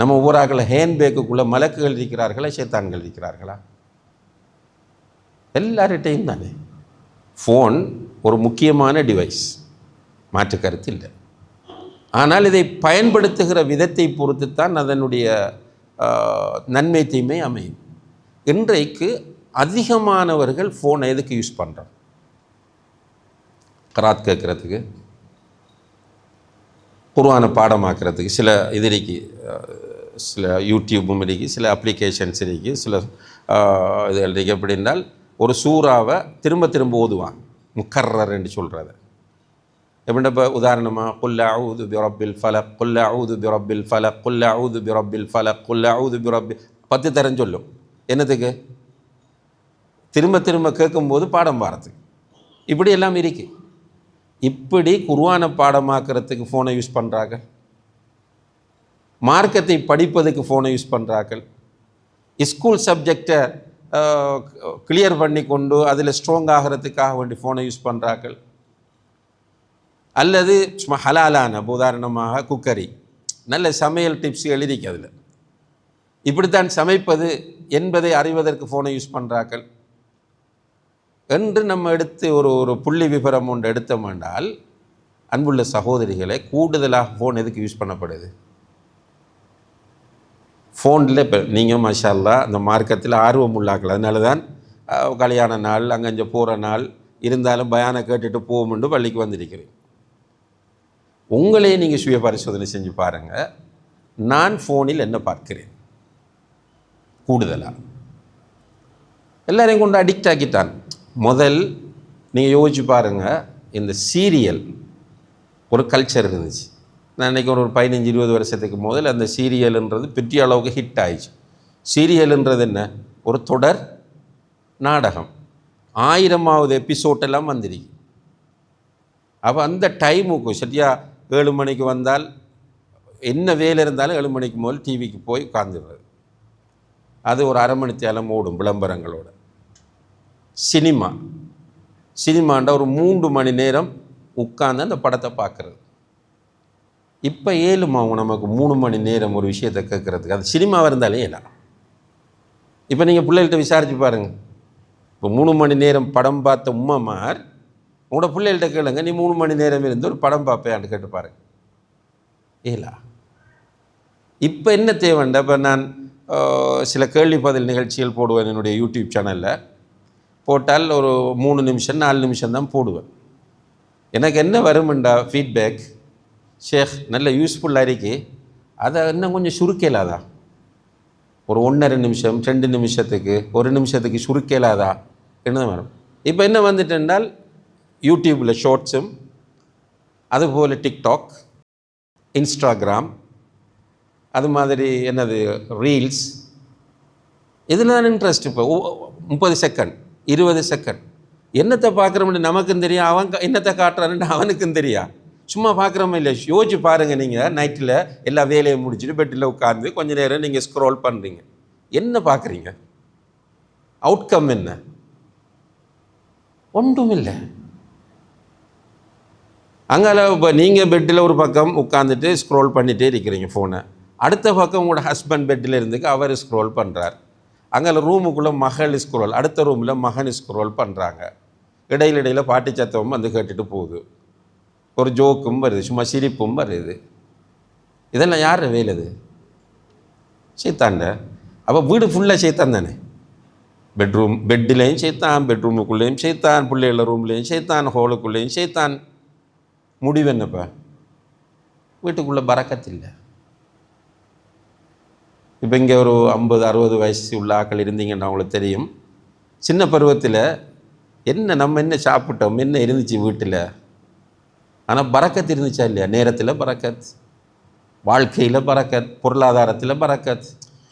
நம்ம ஊராகல ஆக்களை ஹேண்ட் மலக்குகள் இருக்கிறார்களா சேத்தான்கள் இருக்கிறார்களா? எல்லார்கிட்டையும் தானே. ஃபோன் ஒரு முக்கியமான டிவைஸ். மாற்று கருத்து இல்லை. ஆனால் இதை பயன்படுத்துகிற விதத்தை பொறுத்து தான் அதனுடைய நன்மை தீமை அமையும். இன்றைக்கு அதிகமானவர்கள் ஃபோனை எதுக்கு யூஸ் பண்ணுறோம் கராத் கேட்குறதுக்கு. குர்ஆனை பாடமாக்குறதுக்கு சில இது இருக்கு சில யூடியூபும் இருக்குது சில அப்ளிகேஷன்ஸ் இருக்குது சில இது இருக்கு எப்படின்னால் ஒரு சூறாவை திரும்ப திரும்ப ஓதுவாங்க. முக்கர்ரர் சொல்கிறத எப்படின்னா இப்போ உதாரணமாக குல்ல ஊது பிரபில் ஃபல குல்ல ஊது பிரபில் ஃபல குல்ல அவுது பிரபில் ஃபல குல்ல அவுது பிரபி பத்து தரம் சொல்லும். என்னத்துக்கு? திரும்ப திரும்ப கேட்கும்போது பாடம் பாடுறதுக்கு. இப்படி எல்லாம் இருக்குது இப்படி குர்வானை பாடமாக்குறதுக்கு ஃபோனை யூஸ் பண்ணுறாங்க மார்க்கத்தை படிப்பதுக்கு ஃபோனை யூஸ் பண்ணுறார்கள் ஸ்கூல் சப்ஜெக்டை கிளியர் பண்ணி கொண்டு அதில் ஸ்ட்ராங் ஆகிறதுக்காக வேண்டி ஃபோனை யூஸ் பண்ணுறார்கள் அல்லது சும்மா ஹலாலான உதாரணமாக குக்கரி நல்ல சமையல் டிப்ஸ் எழுதிக்கு அதில். இப்படித்தான் சமைப்பது என்பதை அறிவதற்கு ஃபோனை யூஸ் பண்ணுறார்கள் என்று நம்ம எடுத்து ஒரு ஒரு புள்ளி விபரம் ஒன்று எடுத்தோம்னால் அன்புள்ள சகோதரிகளை கூடுதலாக ஃபோன் எதுக்கு யூஸ் பண்ணப்படுது? ஃபோனில் இப்போ நீங்கள் மஷால்லா அந்த மார்க்கத்தில் ஆர்வம் உள்ளாக்கல அதனால தான் கல்யாண நாள் அங்கே போகிற நாள் இருந்தாலும் பயானை கேட்டுட்டு போகும்னு பள்ளிக்கு வந்திருக்கிறேன். உங்களே நீங்கள் சுய பரிசோதனை செஞ்சு பாருங்கள் நான் ஃபோனில் என்ன பார்க்கிறேன்? கூடுதலாக எல்லாரையும் கொண்டு அடிக்ட் ஆக்கிட்டான் முதல் நீங்கள் யோசிச்சு பாருங்கள் இந்த சீரியல் ஒரு கல்ச்சர் இருந்துச்சு. நான் இன்றைக்கி ஒரு பதினஞ்சு இருபது வருஷத்துக்கு முதல் அந்த சீரியல்ன்றது பெரிய அளவுக்கு ஹிட் ஆயிடுச்சு. சீரியல்ன்றது என்ன? ஒரு தொடர் நாடகம். ஆயிரமாவது எபிசோட் எல்லாம் வந்துருக்கு. அப்போ அந்த டைமுக்கு சரியா ஏழு மணிக்கு வந்தால் என்ன வேலை இருந்தாலும் ஏழு மணிக்கு முதல் டிவிக்கு போய் உட்காந்துடுறது அது ஒரு அரை மணி தேலம் ஓடும் விளம்பரங்களோட. சினிமா. சினிமாண்ட ஒரு மூன்று மணி நேரம் உட்கார்ந்து அந்த படத்தை பார்க்குறது. இப்போ ஏழுமா அவங்க நமக்கு மூணு மணி நேரம் ஒரு விஷயத்தை கேட்குறதுக்கு. அது சினிமாவாக இருந்தாலே ஏலாம் இப்போ நீங்கள் பிள்ளைகள்கிட்ட விசாரிச்சு பாருங்கள் இப்போ மூணு மணி நேரம் படம் பார்த்த உம்மமார் உங்களோட பிள்ளைகள்கிட்ட கேளுங்க நீ மூணு மணி நேரம் இருந்து ஒரு படம் பார்ப்பேன் கேட்டு பாருங்க. ஏலா இப்போ என்ன தேவைண்டா இப்போ நான் சில கேள்வி பதில் நிகழ்ச்சிகள் போடுவேன் என்னுடைய யூடியூப் சேனலில். போட்டால் ஒரு மூணு நிமிஷம் நாலு நிமிஷம் தான் போடுவேன். எனக்கு என்ன வருமெண்டா ஃபீட்பேக் ஷேக் நல்ல யூஸ்ஃபுல்லாக இருக்கு. அதை இன்னும் கொஞ்சம் சுருக்கலாதா? ஒரு ஒன்றரை நிமிஷம் ரெண்டு நிமிஷத்துக்கு ஒரு நிமிஷத்துக்கு சுருக்கலாதா? என்ன வரும். இப்போ என்ன வந்துட்டென்றால் யூடியூப்பில் ஷார்ட்ஸும் அதுபோல் டிக்டாக் இன்ஸ்டாகிராம் அது மாதிரி என்னது ரீல்ஸ் இதில் தான் இன்ட்ரெஸ்ட் இப்போ. முப்பது செகண்ட் இருபது செகண்ட் என்னத்தை பார்க்குறோம்னு நமக்கும் தெரியும் அவன் என்னத்தை காட்டுறான்னு அவனுக்கும் தெரியும். சும்மா பார்க்குறோமே இல்லை யோசிச்சு பாருங்கள் நீங்கள் நைட்டில் எல்லா வேலையும் முடிச்சுட்டு பெட்டில் உட்காந்து கொஞ்ச நேரம் நீங்கள் ஸ்க்ரோல் பண்ணுறீங்க என்ன பார்க்குறீங்க அவுட்கம் என்ன? ஒன்றும் இல்லை. அங்கால இப்போ நீங்கள் பெட்டில் ஒரு பக்கம் உட்காந்துட்டு ஸ்க்ரோல் பண்ணிகிட்டே இருக்கிறீங்க ஃபோனை அடுத்த பக்கம் உங்களோட ஹஸ்பண்ட் பெட்டில் இருந்துக்கு அவர் ஸ்க்ரோல் பண்ணுறார் அங்கே ரூமுக்குள்ளே மகள் ஸ்க்ரோல் அடுத்த ரூமில் மகன் ஸ்க்ரோல் பண்ணுறாங்க இடையில இடையில் பாட்டு சத்தமும் வந்து கேட்டுட்டு போகுது. ஒரு ஜோக்கும் வருது சும்மா சிரிப்பும் வருது. இதெல்லாம் யார் வேலை சீத்தாண்ட அப்போ வீடு ஃபுல்லாக சைத்தான் தானே? பெட்ரூம் பெட்டிலையும் சேர்த்தான் பெட்ரூமுக்குள்ளேயும் சேர்த்தான் பிள்ளைகள ரூம்லேயும் சைத்தான் ஹோலுக்குள்ளேயும் சேர்த்தான் முடிவு என்னப்பா? வீட்டுக்குள்ளே பறக்கத்தில்லை. இப்போ இங்கே ஒரு ஐம்பது அறுபது வயசு உள்ள ஆட்கள் இருந்தீங்கன்னா உங்களுக்கு தெரியும். சின்ன பருவத்தில் என்ன நம்ம என்ன சாப்பிட்டோம் என்ன இருந்துச்சு வீட்டில்? ஆனால் பறக்கத் இருந்துச்சா இல்லையா? நேரத்தில் பறக்கத் வாழ்க்கையில் பறக்கத் பொருளாதாரத்தில் பறக்கத்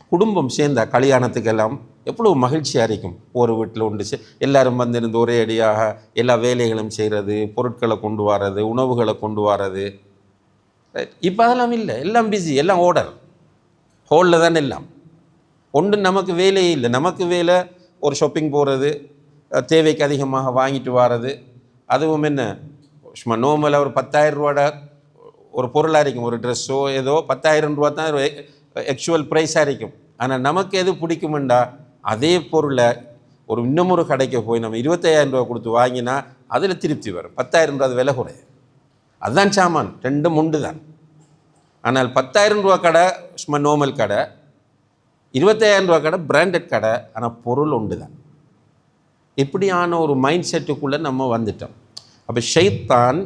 குடும்பம் சேர்ந்தா கல்யாணத்துக்கெல்லாம் எவ்வளோ மகிழ்ச்சியாக இருக்கும் ஒரு வீட்டில் உண்டு சே- எல்லாரும் வந்திருந்து ஒரே அடியாக எல்லா வேலைகளும் செய்கிறது பொருட்களை கொண்டு வர்றது உணவுகளை கொண்டு வர்றது. இப்போ அதெல்லாம் இல்லை. எல்லாம் பிஸி எல்லாம் ஓர்டர் ஹோலில் தான் எல்லாம். ஒன்று நமக்கு வேலையே இல்லை. நமக்கு வேலை ஒரு ஷாப்பிங் போகிறது தேவைக்கு அதிகமாக வாங்கிட்டு வர்றது அதுவும் என்ன? சும்மா நோமலாக ஒரு பத்தாயிரம் ரூபாட ஒரு பொருளாக இருக்கும். ஒரு ட்ரெஸ்ஸோ ஏதோ பத்தாயிரம் ரூபா தான் ஆக்சுவல் ப்ரைஸாக இருக்கும். ஆனால் நமக்கு எது பிடிக்குமெண்டா? அதே பொருளை ஒரு இன்னமொரு கடைக்கு போய் நம்ம இருபத்தையாயிரம் ரூபா கொடுத்து வாங்கினா அதில் திருப்தி வரும். பத்தாயிரம் ரூபா அது விலை குறையும் அதுதான் சாமான். ரெண்டும் உண்டு தான் ஆனால் பத்தாயிரம் ரூபா கடை சும்மா நோமல் கடை. இருபத்தாயிரம் ரூபா கடை பிராண்டட் கடை. ஆனால் பொருள் உண்டு தான் இப்படியான ஒரு மைண்ட் செட்டுக்குள்ளே நம்ம வந்துட்டோம். அப்போ ஷைத்தான்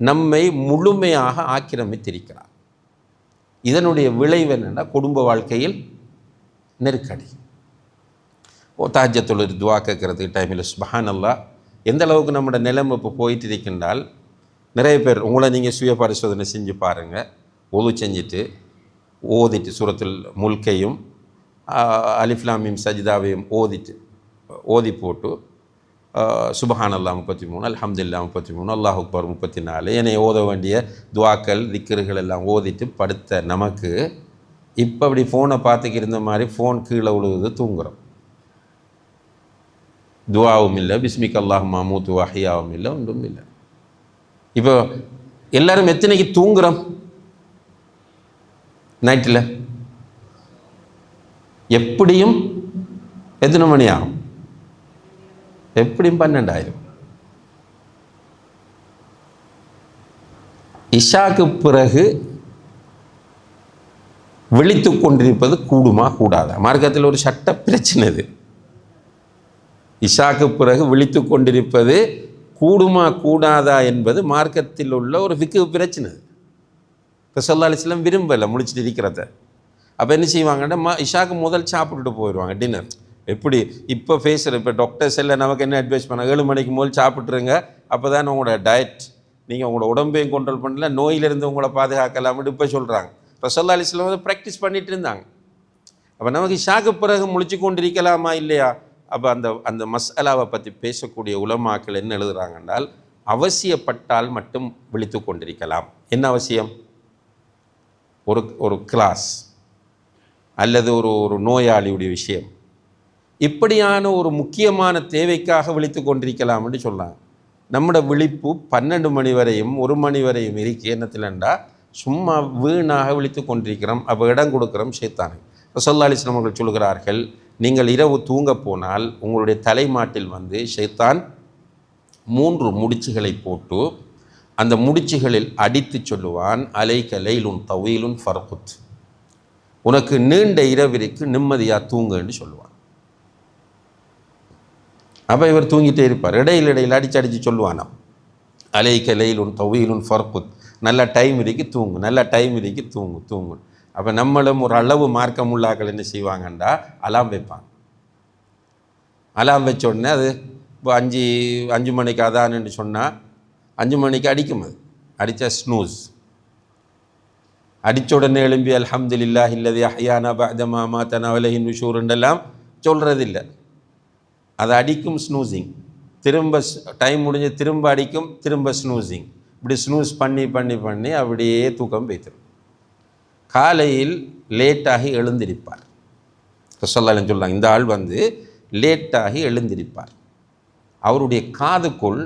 நம்மை முழுமையாக ஆக்கிரமித்திருக்கிறார். இதனுடைய விளைவு என்னென்னா குடும்ப வாழ்க்கையில் நெருக்கடி. ஓ தாஜ்யத்தில் ஒரு துவா கேட்கறதுக்கு டைமில் சுபஹான் அல்லா எந்த அளவுக்கு நம்மளோட நிலைமை இப்போ போயிட்டு இருக்கின்றால் நிறைய பேர் உங்களை நீங்கள் சுய பரிசோதனை செஞ்சு பாருங்கள் ஒது செஞ்சுட்டு ஓதிட்டு சுரத்தில் முல்கையும் அலிஃப்லாமியும் சஜிதாவையும் ஓதிட்டு ஓதி போட்டு சுபஹான் அல்லா முப்பத்தி மூணு அல்ஹம்துல்லா முப்பத்தி மூணு அல்லாஹ் அக்பர் முப்பத்தி நாலு என்னை ஓத வேண்டிய துவாக்கள் திக்கர்கள் எல்லாம் ஓதிட்டு படுத்த நமக்கு இப்போ அப்படி ஃபோனை பார்த்துக்கு இருந்த மாதிரி ஃபோன் கீழே விழுகுது தூங்குறோம். துவாவும் இல்லை பிஸ்மிக் அல்லாஹ் மாமூத்து வஹியாவும் இல்லை ஒன்றும் இல்லை. இப்போ எல்லாரும் எத்தனைக்கு தூங்குறோம்? நைட்டில். எப்படியும் எத்தனை மணி ஆகும்? எப்படியும் பன்னெண்டாயிரம். இஷாக்கு பிறகு விழித்து கொண்டிருப்பது கூடுமா கூடாதா? மார்க்கத்தில் ஒரு சட்ட பிரச்சனை இது. இஷாக்கு பிறகு விழித்து கொண்டிருப்பது கூடுமா கூடாதா என்பது மார்க்கத்தில் உள்ள ஒரு விக்கு பிரச்சனை ரசல்லா அலிஸ்லாம் விரும்பலை முடிச்சுட்டு இருக்கிறத அப்போ என்ன செய்வாங்கன்னா மா இஷாக்கு முதல் சாப்பிட்டுட்டு போயிடுவாங்க டின்னர் எப்படி இப்போ பேசுகிற இப்போ டாக்டர்ஸ் எல்லாம் நமக்கு என்ன அட்வைஸ் பண்ணாங்க ஏழு மணிக்கு முதல் சாப்பிட்ருங்க அப்போ தான் உங்களோட டயட் நீங்கள் உங்களோட உடம்பையும் கண்ட்ரோல் பண்ணல நோயிலிருந்து உங்களை பாதுகாக்கலாம்னு இப்போ சொல்கிறாங்க ரசல்லா அலிஸ்லாம் வந்து ப்ராக்டிஸ் பண்ணிட்டு இருந்தாங்க அப்போ நமக்கு இஷாக்கு பிறகு முழிச்சு கொண்டிருக்கலாமா இல்லையா அப்போ அந்த அந்த மசாலாவை பற்றி பேசக்கூடிய உலமாக்கள் என்ன எழுதுகிறாங்கன்றால் அவசியப்பட்டால் மட்டும் விழித்து கொண்டிருக்கலாம் என்ன அவசியம் ஒரு ஒரு கிளாஸ் அல்லது ஒரு ஒரு நோயாளியுடைய விஷயம். இப்படியான ஒரு முக்கியமான தேவைக்காக விழித்து கொண்டிருக்கலாம் என்று சொன்னாங்க நம்மளோட விழிப்பு பன்னெண்டு மணி வரையும் ஒரு மணி வரையும் இருக்கு. என்னத்திலண்டா சும்மா வீணாக விழித்து கொண்டிருக்கிறோம். அப்போ இடம் கொடுக்குறோம் சேத்தானை ரசல்லா அலிஸ்லாம் அவர்கள் சொல்கிறார்கள் நீங்கள் இரவு தூங்க போனால் உங்களுடைய தலைமாட்டில் வந்து ஷைத்தான் மூன்று முடிச்சுகளை போட்டு அந்த முடிச்சுகளில் அடித்து சொல்லுவான் அலைக்க லைலுன் தவீலுன் ஃபர்குத். உனக்கு நீண்ட இரவிற்கு நிம்மதியாக தூங்குன்னு சொல்லுவான். அப்போ இவர் தூங்கிட்டே இருப்பார். இடையில் இடையில் அடிச்சு அடித்து சொல்லுவானாம். அலைக்க லைலுன் தவீலுன் ஃபர்குத். நல்ல டைம் இருக்கு தூங்கு. நல்ல டைம் இருக்கு தூங்கு தூங்கு. அப்போ நம்மளும் ஒரு அளவு மார்க்கம் உள்ளாக்கள் என்ன செய்வாங்கண்டா? அலாம் வைப்பாங்க. அலாம் வச்ச உடனே அது இப்போ அஞ்சு அஞ்சு மணிக்கு அதான்னு சொன்னால் அஞ்சு மணிக்கு அடிக்கும் அது. அடித்தா ஸ்னூஸ் அடித்த உடனே எழும்பி அல்ஹம்துலில்லா இல்லது அஹ்யானா பதமா மாத்தனா வலஹின் விஷூருண்டெல்லாம் சொல்கிறதில்ல அது அடிக்கும் ஸ்னூசிங் திரும்ப டைம் முடிஞ்சு திரும்ப அடிக்கும் திரும்ப ஸ்னூசிங் இப்படி ஸ்னூஸ் பண்ணி பண்ணி பண்ணி அப்படியே தூக்கம் வைத்திரும் காலையில் லேட்டாகி எழுந்திருப்பார். சொல்லலன்னு சொல்லலாம் இந்த ஆள் வந்து லேட்டாகி எழுந்திருப்பார். அவருடைய காதுக்குள்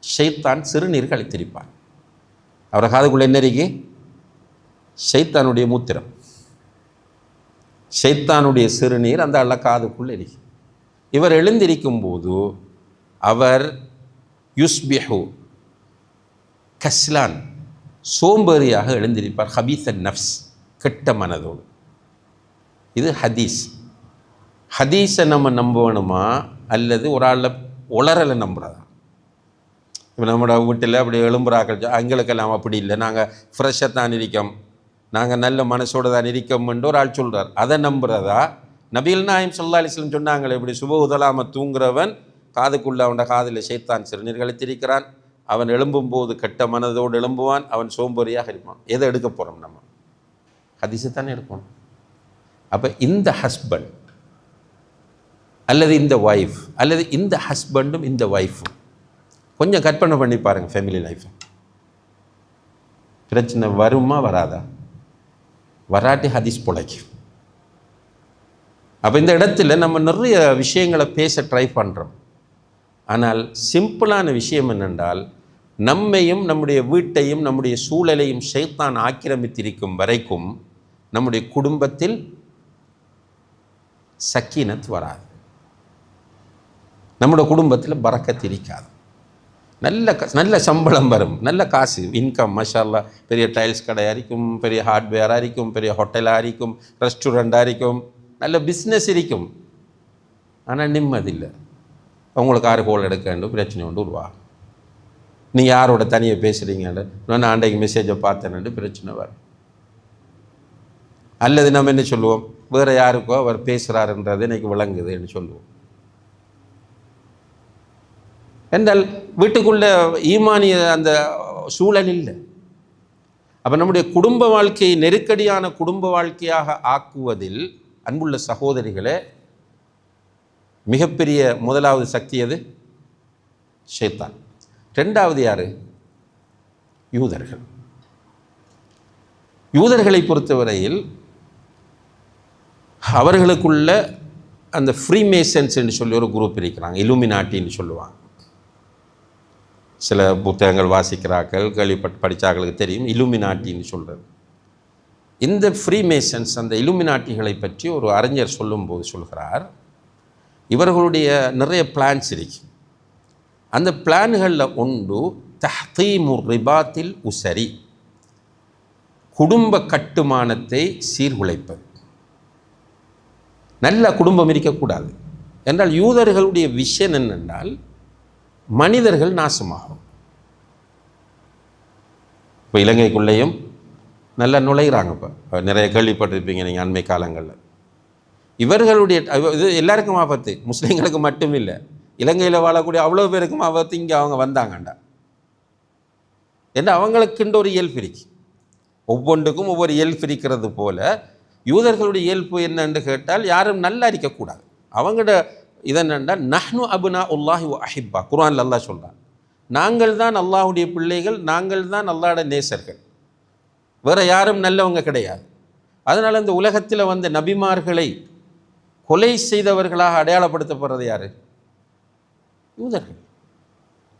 ஷைத்தான் சிறுநீர் கழித்திருப்பார் அவரை காதுக்குள்ள என்ன இருக்கு ஷைத்தானுடைய மூத்திரம். ஷைத்தானுடைய சிறுநீர் அந்த ஆள காதுக்குள்ள இருக்கு இவர் எழுந்திருக்கும் போது அவர் யுஸ்பிஹு கஸ்லான் சோம்பேறியாக எழுந்திருப்பார். ஹபீசன் நஃப்ஸ் கெட்ட மனதோடு. இது ஹதீஸ். ஹதீஸை நம்ம நம்பணுமா? அல்லது ஒரு ஆளில் உளறலை நம்புறதா? இப்போ நம்மளோட வீட்டில் அப்படி எலும்புறாக்கள் எங்களுக்கெல்லாம் அப்படி இல்லை. நாங்கள் ஃப்ரெஷ்ஷாக தான் இருக்கோம். நாங்கள் நல்ல மனசோடு தான் இருக்கோம்னு ஒரு ஆள் சொல்கிறார் அதை நம்புறதா? நபீல் நாயம் சொல்லா அலிஸ்லம் சொன்னாங்களே இப்படி சுப உதலாம தூங்குறவன் காதுக்குள்ளே அவனோட காதில் சைத்தான் சிறுநீர் திரிக்கிறான் அவன் எழும்பும் போது கெட்ட மனதோடு எழும்புவான். அவன் சோம்பேறியாக இருப்பான். எதை எடுக்க போகிறோம் நம்ம? ஹதீஸை தானே எடுக்கணும். அப்போ இந்த ஹஸ்பண்ட் அல்லது இந்த ஒய்ஃப் அல்லது இந்த ஹஸ்பண்டும் இந்த ஒய்ஃபும் கொஞ்சம் கற்பனை பண்ணி பாருங்கள் ஃபேமிலி லைஃப்பை பிரச்சனை வருமா வராதா? வராட்டி ஹதீஸ் பிழைக்கும் அப்போ இந்த இடத்துல நம்ம நிறைய விஷயங்களை பேச ட்ரை பண்ணுறோம் ஆனால் சிம்பிளான விஷயம் என்னென்றால் நம்மையும் நம்முடைய வீட்டையும் நம்முடைய சூழலையும் சைத்தான் ஆக்கிரமித்திருக்கும் வரைக்கும் நம்முடைய குடும்பத்தில் சக்கீனத் வராது. நம்முடைய குடும்பத்தில் பறக்கத்திருக்காது நல்ல க- நல்ல சம்பளம் வரும். நல்ல காசு இன்கம் மஷாலா பெரிய டைல்ஸ் கடையாக இருக்கும் பெரிய ஹார்ட்வேராக இருக்கும் பெரிய ஹோட்டலாக இருக்கும் ரெஸ்டாரண்ட்டாக இருக்கும் நல்ல பிஸ்னஸ் இருக்கும். ஆனால் நிம்மதி இல்லை அவங்களுக்கு ஆறு கோல் எடுக்க வேண்டும் பிரச்சனை கொண்டு உருவாகும். நீங்கள் யாரோட தனியாக பேசுகிறீங்கன்னு நான் அன்றைக்கு மெசேஜை பார்த்தேன்னு பிரச்சனை வரும். அல்லது நம்ம என்ன சொல்லுவோம்? வேறு யாருக்கோ அவர் பேசுகிறாருன்றது எனக்கு விளங்குதுன்னு சொல்லுவோம். என்றால் வீட்டுக்குள்ள ஈமானிய அந்த சூழல் இல்லை. அப்போ நம்முடைய குடும்ப வாழ்க்கையை நெருக்கடியான குடும்ப வாழ்க்கையாக ஆக்குவதில் அன்புள்ள சகோதரிகளே மிகப்பெரிய முதலாவது சக்தி எது? ஷைத்தான். ரெண்டாவது யார்? யூதர்கள். யூதர்களை பொறுத்தவரையில் அவர்களுக்குள்ள அந்த ஃப்ரீமேசன்ஸ் என்று சொல்லி ஒரு குரூப் இருக்கிறாங்க இலுமினாட்டின்னு சொல்லுவாங்க. சில புத்தகங்கள் வாசிக்கிறார்கள் கேள்விப்பட்டு படித்தார்களுக்கு தெரியும். இலுமினாட்டின்னு சொல்கிறது இந்த ஃப்ரீமேசன்ஸ் அந்த இலுமினாட்டிகளை பற்றி ஒரு அறிஞர் சொல்லும்போது சொல்கிறார் இவர்களுடைய நிறைய பிளான்ஸ் இருக்கு. அந்த பிளான்களில் ஒன்று தஹ்தீமு ரிபாத்தில் உசரி. குடும்ப கட்டுமானத்தை சீர்குலைப்பது. நல்ல குடும்பம் இருக்கக்கூடாது. என்றால் யூதர்களுடைய விஷயம் என்னென்றால் மனிதர்கள் நாசமாகும். இப்போ இலங்கைக்குள்ளேயும் நல்லா நுழைகிறாங்க இப்போ. நிறைய கேள்விப்பட்டிருப்பீங்க நீங்கள் அண்மை காலங்களில். இவர்களுடைய இது எல்லாருக்கும் ஆபத்து. முஸ்லீம்களுக்கு மட்டும் இல்லை. இலங்கையில் வாழக்கூடிய அவ்வளோ பேருக்கும் ஆபத்து. இங்கே அவங்க வந்தாங்கண்டா. ஏன்னா அவங்களுக்குன்ற ஒரு இயல்பு இருக்கு ஒவ்வொன்றுக்கும் ஒவ்வொரு இயல்பு இருக்கிறது போல யூதர்களுடைய இயல்பு என்னன்னு கேட்டால் யாரும் நல்லா இருக்கக்கூடாது. அவங்களோட இதென்னண்டா நஹ்னு அபுனா உல்லாஹி வ அஹிப்பா. குரான் அல்லா சொல்கிறான் நாங்கள் தான் அல்லாஹுடைய பிள்ளைகள் நாங்கள் தான் அல்லாட நேசர்கள். வேறு யாரும் நல்லவங்க கிடையாது. அதனால் இந்த உலகத்தில் வந்த நபிமார்களை கொலை செய்தவர்களாக அடையாளப்படுத்தப்படுறது யார்? யூதர்கள்.